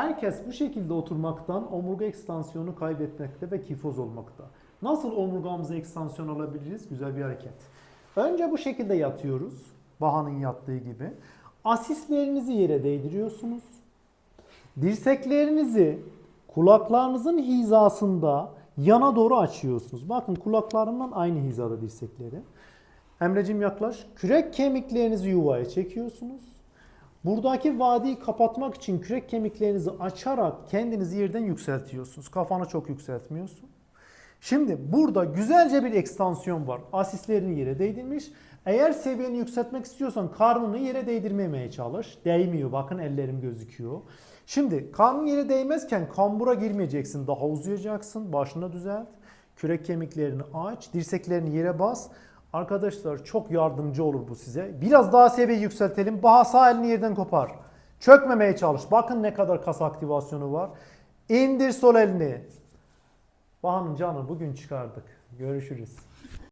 Herkes bu şekilde oturmaktan omurga ekstansiyonu kaybetmekte ve kifoz olmakta. Nasıl omurgamıza ekstansiyon alabiliriz? Güzel bir hareket. Önce bu şekilde yatıyoruz. Baha'nın yattığı gibi. Asislerinizi yere değdiriyorsunuz. Dirseklerinizi kulaklarınızın hizasında yana doğru açıyorsunuz. Bakın kulaklarımdan aynı hizada dirsekleri. Emrecim yaklaş. Kürek kemiklerinizi yuvaya çekiyorsunuz. Buradaki vadiyi kapatmak için kürek kemiklerinizi açarak kendinizi yerden yükseltiyorsunuz. Kafanı çok yükseltmiyorsun. Şimdi burada güzelce bir ekstansiyon var. Asislerini yere değdirmiş. Eğer seviyeni yükseltmek istiyorsan karnını yere değdirmemeye çalış. Değmiyor. Bakın ellerim gözüküyor. Şimdi karnın yere değmezken kambura girmeyeceksin. Daha uzayacaksın. Başını düzelt. Kürek kemiklerini aç. Dirseklerini yere bas. Arkadaşlar çok yardımcı olur bu size. Biraz daha seviye yükseltelim. Baha sağ elini yerden kopar. Çökmemeye çalış. Bakın ne kadar kas aktivasyonu var. İndir sol elini. Baha'nın canı bugün çıkardık. Görüşürüz.